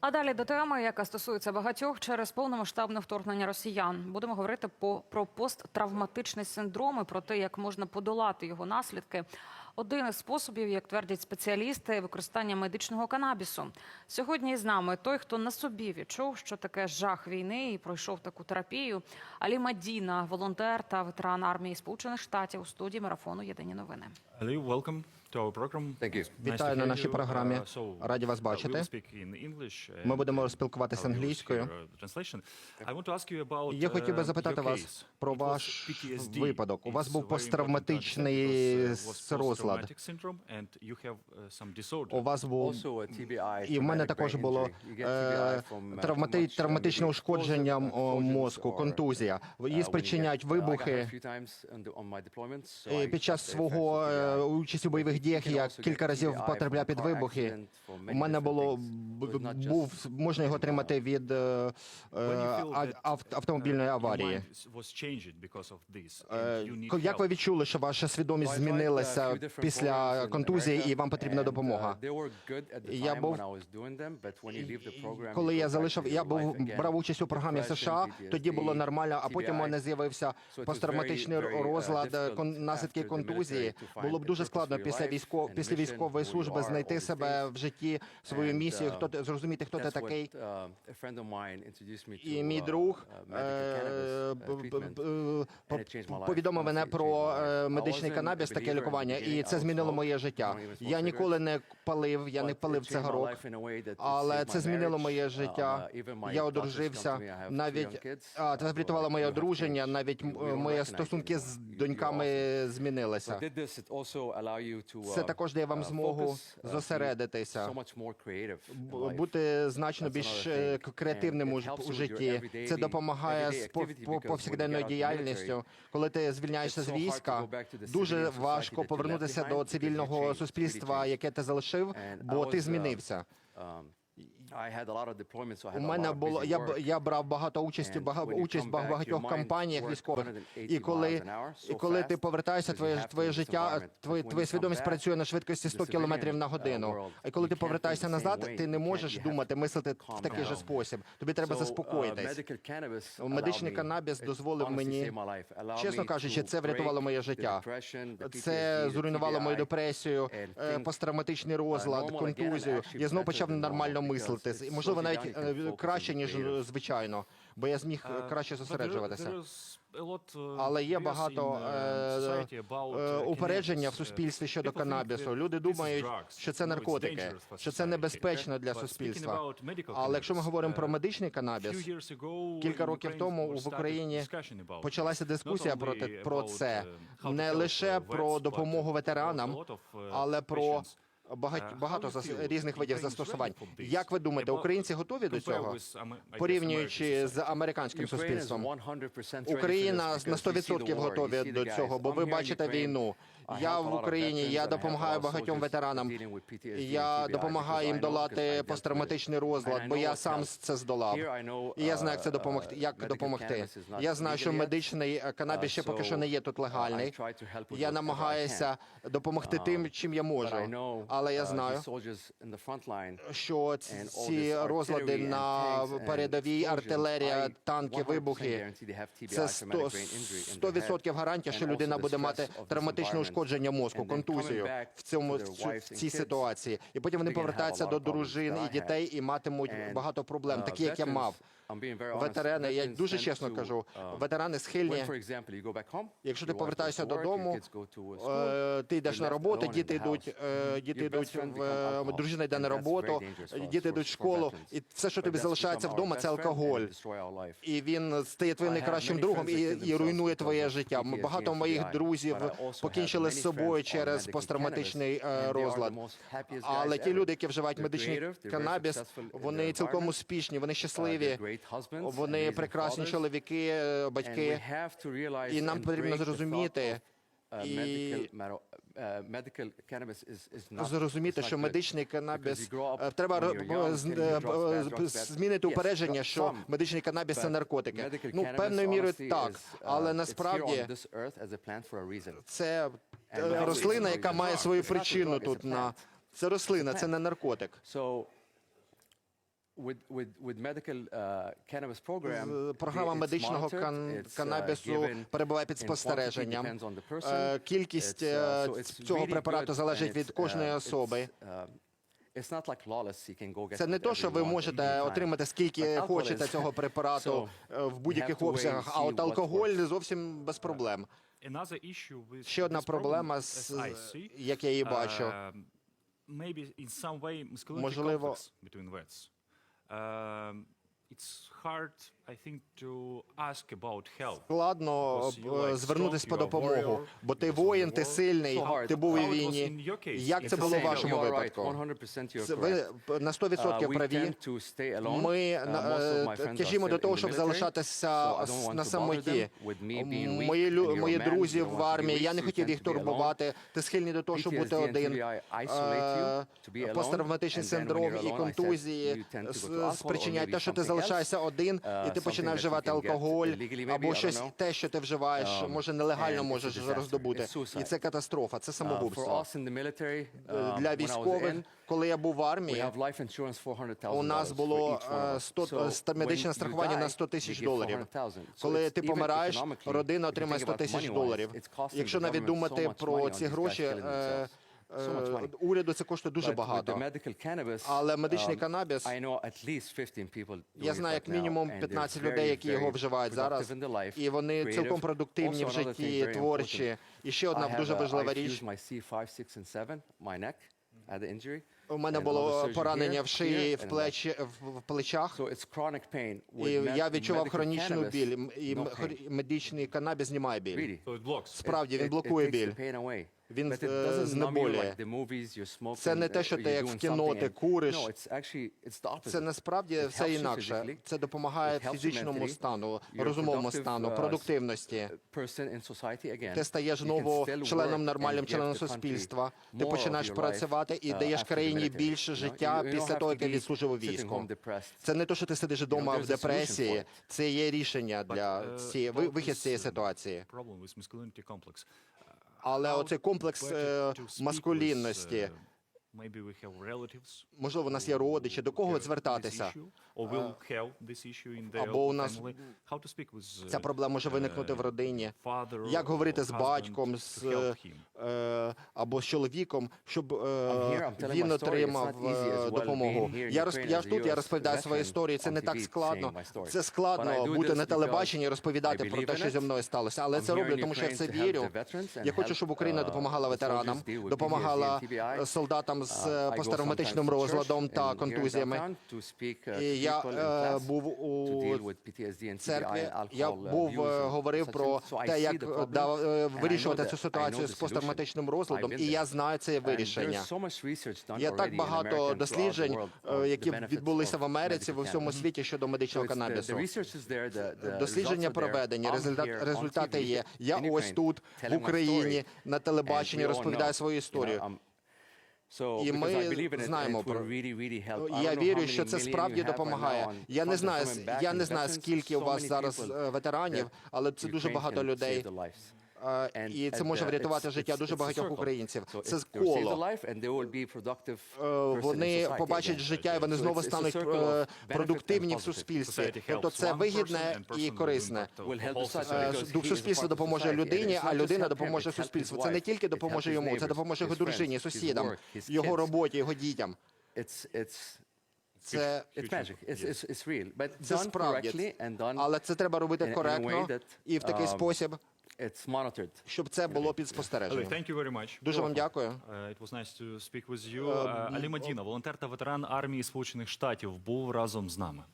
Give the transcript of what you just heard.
А далі до теми, яка стосується багатьох через повномасштабне вторгнення росіян, будемо говорити по про посттравматичний синдром і про те, як можна подолати його наслідки. Один із способів, як твердять спеціалісти, використання медичного канабісу. Сьогодні з нами той, хто на собі відчув, що таке жах війни і пройшов таку терапію. Алі Мадіна, волонтер та ветеран армії Сполучених Штатів у студії марафону Єдині новини. Алі, welcome. Вітаю на нашій програмі. Раді вас бачити. Ми будемо спілкуватися англійською. Я хотів би запитати вас про ваш випадок. У вас був посттравматичний розлад. У вас був і в мене також було е, травмати... травматичне ушкодження е, мозку, контузія. Її спричиняють вибухи. Під час свого е, участі у бойових дій діях я кілька разів потрапляв під вибухи. У мене було був можна його отримати від е, е автомобільної аварії. Е, як ви відчули, що ваша свідомість змінилася після контузії, і вам потрібна допомога? Я був коли я залишив, я був брав участь у програмі США. Тоді було нормально, а потім у мене з'явився посттравматичний розлад е, наслідки контузії. Було б дуже складно після військо, після військової служби знайти себе в житті, свою місію, хто ти зрозуміти, хто ти такий. І мій друг е, повідомив мене про е, медичний канабіс, таке лікування, і це змінило моє життя. Я ніколи не палив, я не палив цигарок, але це змінило моє життя. Я одружився навіть а, це врятувало моє одруження, навіть мої стосунки з доньками змінилися. Це також дає вам змогу зосередитися, бути значно більш е, креативним у житті. Це допомагає з повсякденною діяльністю. Коли ти звільняєшся з війська, дуже важко повернутися до цивільного суспільства, яке ти залишив, бо ти змінився. У мене було я б я брав багато участі, багато участь в багатьох кампаніях військових. І коли і коли ти повертаєшся, твоє твоє життя, твоє, твоя свідомість працює на швидкості 100 км на годину. А коли ти повертаєшся назад, ти не можеш думати, мислити в такий же спосіб. Тобі треба заспокоїтись. Ну, медичний канабіс дозволив мені чесно кажучи, це врятувало моє життя. Це зруйнувало мою депресію, е, посттравматичний розлад, контузію. Я знову почав нормально мислити виправдуватись, і можливо навіть е, краще ніж е, звичайно, бо я зміг е, краще зосереджуватися. Але є багато упередження в суспільстві щодо канабісу. Люди думають, що це наркотики, що це небезпечно для суспільства. Але якщо ми говоримо про медичний канабіс, кілька років тому в Україні почалася дискусія про про це. не лише про допомогу ветеранам, але про багать, багато зас... різних видів застосувань. Як ви думаєте, українці готові до цього? Порівнюючи з американським суспільством? Україна на 100% готові до цього, бо ви бачите війну. Я в Україні. Я допомагаю багатьом ветеранам. Я допомагаю їм долати посттравматичний розлад, бо я сам це здолав. І Я знаю, як це допомогти. Як допомогти? Я знаю, що медичний е, канабіс ще поки що не є тут легальний. Я намагаюся допомогти тим, чим я можу. Але я знаю, що ці розлади на передовій артилерія, танки, вибухи це 100% гарантія, що людина буде мати травматичну ушкодження пошкодження мозку, контузію в цьому в цій ситуації, і потім вони повертаються до дружин і дітей і матимуть багато проблем, такі як я мав ветерани, я дуже чесно кажу, ветерани схильні. Якщо ти повертаєшся додому, е, ти йдеш на роботу, діти йдуть, діти йдуть в дружина йде на роботу, діти йдуть в школу, і все, що тобі залишається вдома, це алкоголь. І він стає твоїм найкращим другом і, і руйнує твоє життя. Багато моїх друзів покінчили з собою через посттравматичний е, розлад. Але ті люди, які вживають медичний канабіс, вони цілком успішні, вони щасливі вони прекрасні чоловіки, е, батьки. і нам потрібно зрозуміти і зрозуміти, що медичний канабіс е, треба е, змінити упередження, що медичний канабіс це наркотики. Ну певною мірою так, але насправді це рослина, яка має свою причину тут. На це рослина, це не наркотик. Програма медичного monitored, кан- it's, uh, канабісу перебуває під спостереженням. depends on the person. Е, Кількість uh, е, цього really препарату залежить від it's, кожної uh, особи. it's, um, It's not like lawless, you can go get Це не то, що ви можете отримати скільки хочете цього препарату So, е, в будь-яких обсягах, а от алкоголь зовсім без проблем. Another issue with Ще одна проблема, як я її бачу. um, maybe in some way masculinity Можливо-. Um, it's hard, I think, to ask about help. Складно е, звернутися по допомогу, бо ти воїн, ти сильний, ти був у війні. Як це було в вашому випадку? 100% you're Це Ви на 100% Uh, we праві. Ми Uh, е, тяжімо до того, щоб залишатися на самоті. Мої, мої друзі в армії, я не хотів їх турбувати. Ти схильний до того, щоб бути один. Е, Посттравматичний синдром і контузії спричиняють те, що ти залишаєшся один, uh, і ти you вживати алкоголь, або щось те, що ти вживаєш, Um, може нелегально можеш роздобути. І це катастрофа, це Uh, самогубство. um, Для військових, коли я був в армії, have life insurance $400,000 у нас було each one of е, us. 100 So ста- when медичне страхування на 100 they тисяч доларів. 400,000. So Коли ти помираєш, родина отримає think 100 about тисяч доларів. Якщо навіть думати про ці гроші, е, е, уряду це коштує дуже багато. Але медичний um, канабіс, I know at least 15 people я знаю як мінімум and they're 15 very, людей, які його вживають зараз, і вони цілком продуктивні в житті, творчі. І ще одна дуже a- важлива річ. fused my C5, 6 and 7, my neck, I had the injury. У мене було поранення в шиї, в плечі, в плечах. І я відчував хронічну біль, і медичний канабіс знімає біль. Справді, він блокує біль. Він, е, знеболює. Це не те, що uh, ти як в кіно, ти куриш. Це насправді все інакше. Це допомагає фізичному стану, розумовому стану, uh, продуктивності. Ти стаєш знову членом нормальним членом суспільства. Ти починаєш працювати і uh, даєш країні більше життя після того, як ти відслужив у війську. Це не те, що ти сидиш вдома в депресії. Це є рішення для uh, цієї вихід з цієї is, uh, ситуації. Але оцей комплекс е, маскулінності. Uh, Maybe we have relatives Можливо, у нас є родичі, до кого звертатися. Or will have this issue in their Або у нас family. How to speak with, Ця uh, проблема може виникнути в uh, родині. father Як говорити з батьком, з, е, або з чоловіком, щоб е, here, він отримав е, допомогу. Я розп... Я ж тут я розповідаю свої veteran історії. Це не так складно. Це складно бути на телебаченні і розповідати про те, що зі мною сталося. Але I'm це роблю, тому що я в це вірю. Я хочу, щоб Україна uh, допомагала ветеранам, допомагала солдатам з Uh, е, посттравматичним розладом та контузіями. uh, І я е, був у церкві. Я uh, був е, говорив про те, як е, да- е, вирішувати цю ситуацію з посттравматичним розладом, і я знаю це вирішення. Є так багато досліджень, е, які відбулися в Америці, в усьому світі щодо медичного канабісу. Дослідження проведені, результат, результати є. Я ось тут, в Україні, на телебаченні розповідаю свою історію. Um, І ми знаємо про- Я вірю, що це справді допомагає. Я не знаю, я не знаю, скільки у вас зараз е, ветеранів, але це дуже багато людей. Е, І це може uh, врятувати життя дуже багатьох українців. Це коло. Е, Вони побачать життя, і вони знову стануть е, продуктивні в суспільстві. Тобто це вигідне і корисне. Е, Дух суспільства допоможе людині, а людина допоможе суспільству. Це не тільки допоможе йому, це допоможе його дружині, сусідам, його роботі, його дітям. Це it's magic. It's, it's, it's real. But це справді. Але це треба робити коректно і в такий um, спосіб, it's monitored. щоб це було під спостереженням. thank you very much. Дуже вам дякую. Uh, It was nice to speak with you. Uh, Алі Мадіна, волонтер та ветеран армії Сполучених Штатів, був разом з нами.